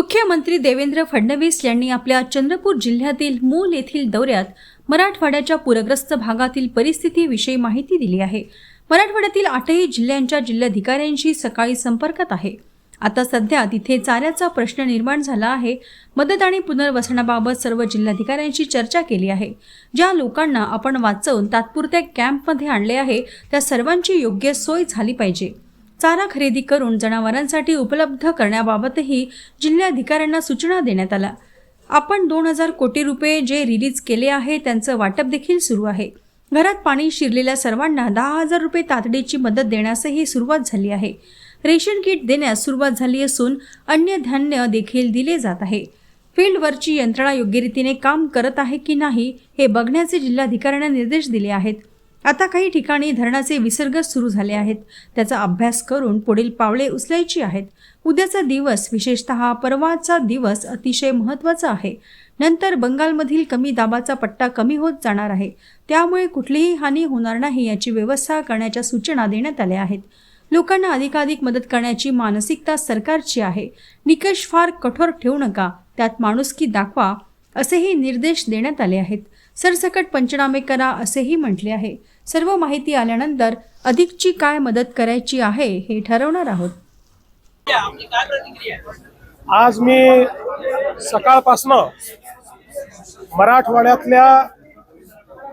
मुख्यमंत्री देवेंद्र फडणवीस यांनी आपल्या चंद्रपूर जिल्ह्यातील मूल येथील दौऱ्यात मराठवाड्याच्या पूरग्रस्त भागातील परिस्थितीविषयी माहिती दिली आहे. मराठवाड्यातील आठही जिल्ह्यांच्या जिल्हाधिकाऱ्यांशी सकाळी संपर्कात आहे. आता सध्या तिथे चाऱ्याचा प्रश्न निर्माण झाला आहे. मदत आणि पुनर्वसनाबाबत सर्व जिल्हाधिकाऱ्यांशी चर्चा केली आहे. ज्या लोकांना आपण वाचवून तात्पुरत्या कॅम्पमध्ये आणले आहे त्या सर्वांची योग्य सोय झाली पाहिजे. चारा खरेदी करून जनावरांसाठी उपलब्ध करण्याबाबतही जिल्हाधिकाऱ्यांना सूचना देण्यात आल्या. आपण दोन हजार कोटी रुपये जे रिलीज केले आहे त्यांचं वाटप देखील सुरू आहे. घरात पाणी शिरलेल्या सर्वांना दहा हजार रुपये तातडीची मदत देण्यासही सुरुवात झाली आहे. रेशन किट देण्यास सुरुवात झाली असून अन्य धान्य देखील दिले जात आहे. फील्डवरची यंत्रणा योग्यरीतीने काम करत आहे की नाही हे बघण्याचे जिल्हाधिकाऱ्यांना निर्देश दिले आहेत. आता काही ठिकाणी धरणाचे विसर्ग सुरू झाले आहेत. त्याचा अभ्यास करून पुढील पावले उचलायची आहेत. उद्याचा दिवस विशेषतः परवाचा दिवस अतिशय महत्त्वाचा आहे. नंतर बंगालमधील कमी दाबाचा पट्टा कमी होत जाणार आहे. त्यामुळे कुठलीही हानी होणार नाही याची व्यवस्था करण्याच्या सूचना देण्यात आल्या आहेत. लोकांना अधिकाधिक मदत करण्याची मानसिकता सरकारची आहे. निकष फार कठोर ठेवू नका. त्यात माणुसकी दाखवा असेही निर्देश देण्यात आले आहेत. सरसकट पंचनामे करा असेही म्हटले आहे. सर्व माहिती आल्यानंतर अधिकची काय मदत करायची आहे हे ठरवणार आहोत. आज मी सकाळपासनं मराठवाड्यातल्या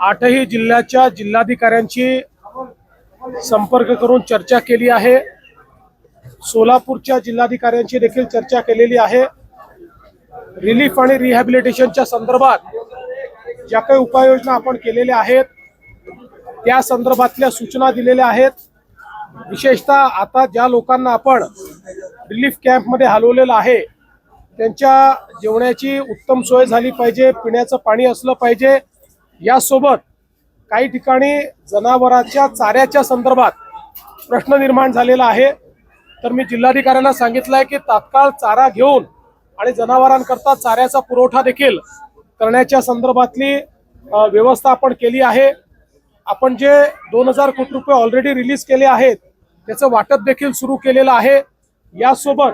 आठही जिल्ह्याच्या जिल्हाधिकाऱ्यांची संपर्क करून चर्चा केली आहे. सोलापूरच्या जिल्हाधिकाऱ्यांची देखील चर्चा केलेली आहे. रिलीफ आणि रिहॅबिलिटेशनच्या संदर्भात ज्या काही उपाययोजना आपण केलेल्या आहेत त्या संदर्भातल्या सूचना दिलेल्या आहेत. विशेषतः आता ज्या लोकांना आपण रिलीफ कॅम्पमध्ये हलवलेलं आहे त्यांच्या जेवणाची उत्तम सोय झाली पाहिजे पिण्याचं पाणी असलं पाहिजे. यासोबत काही ठिकाणी जनावरांच्या चाऱ्याच्या संदर्भात प्रश्न निर्माण झालेला आहे. तर मी जिल्हाधिकाऱ्यांना सांगितलं आहे की तात्काळ चारा घेऊन आणि जनावरांकरता चाऱ्याचा पुरवठा देखील करण्याच्या संदर्भातली व्यवस्था आपण केली आहे. आपण जे दोन हजार कोटी रुपये ऑलरेडी रिलीज केले आहेत त्याचं वाटप देखील सुरू केलेलं आहे. यासोबत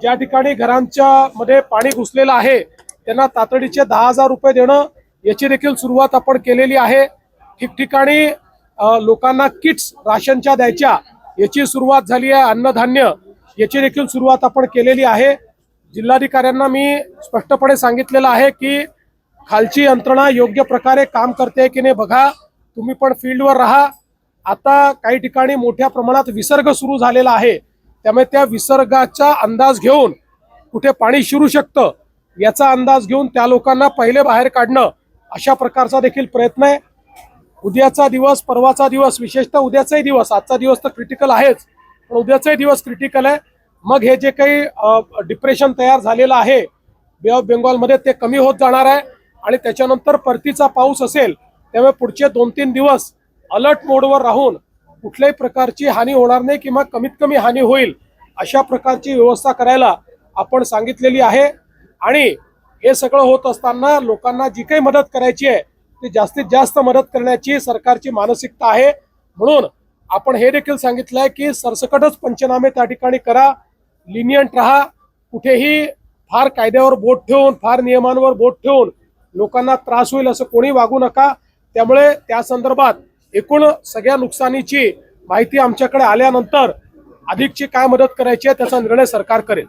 ज्या ठिकाणी घरांच्या मध्ये पाणी घुसलेलं आहे त्यांना तातडीचे दहा हजार रुपये देणं याची देखील सुरुवात आपण केलेली आहे. ठिकठिकाणी लोकांना किट्स राशनच्या द्यायच्या याची सुरुवात झाली आहे अन्नधान्य याची देखील सुरुवात आपण केलेली आहे. जिल्हाधिकाऱ्यांना मी स्पष्टपणे सांगितलेलं आहे की खालची यंत्रणा योग्य प्रकारे काम करते की नाही बघा. तुम्ही पण फील्डवर राहा. आता काही ठिकाणी मोठ्या प्रमाणात विसर्ग सुरू झालेला आहे. त्यामुळे त्या विसर्गाचा अंदाज घेऊन कुठे पाणी शिरू शकतं याचा अंदाज घेऊन त्या लोकांना पहिले बाहेर काढणं अशा प्रकारचा देखील प्रयत्न आहे. उद्याचा दिवस परवाचा दिवस विशेषतः उद्याचाही दिवस आजचा दिवस तर क्रिटिकल आहेच पण उद्याचाही दिवस क्रिटिकल आहे. मग हे जे काही डिप्रेशन तयार झालेलं आहे बे ऑफ बेंगॉलमध्ये ते कमी होत जाणार आहे. आणि त्याच्यानंतर परतीचा पाऊस असेल त्यामुळे पुढचे दोन तीन दिवस अलर्ट मोडवर राहून कुठल्याही प्रकारची हानी होणार नाही किंवा कमीत कमी हानी होईल अशा प्रकारची व्यवस्था करायला आपण सांगितलेली आहे. आणि हे सगळं होत असताना लोकांना जी काही मदत करायची आहे ती जास्तीत जास्त मदत करण्याची सरकारची मानसिकता आहे. म्हणून आपण हे देखील सांगितलं आहे की सरसकटच पंचनामे त्या ठिकाणी करा लिनियंट राहा कुठेही फार कायद्यावर बोट ठेवून फार नियमांवर बोट ठेवून लोकांना त्रास होईल असं कोणी वागू नका. त्यामुळे त्या संदर्भात एकूण सगळ्या नुकसानीची माहिती आमच्याकडे आल्यानंतर अधिकची काय मदत करायची आहे त्याचा निर्णय सरकार करेल.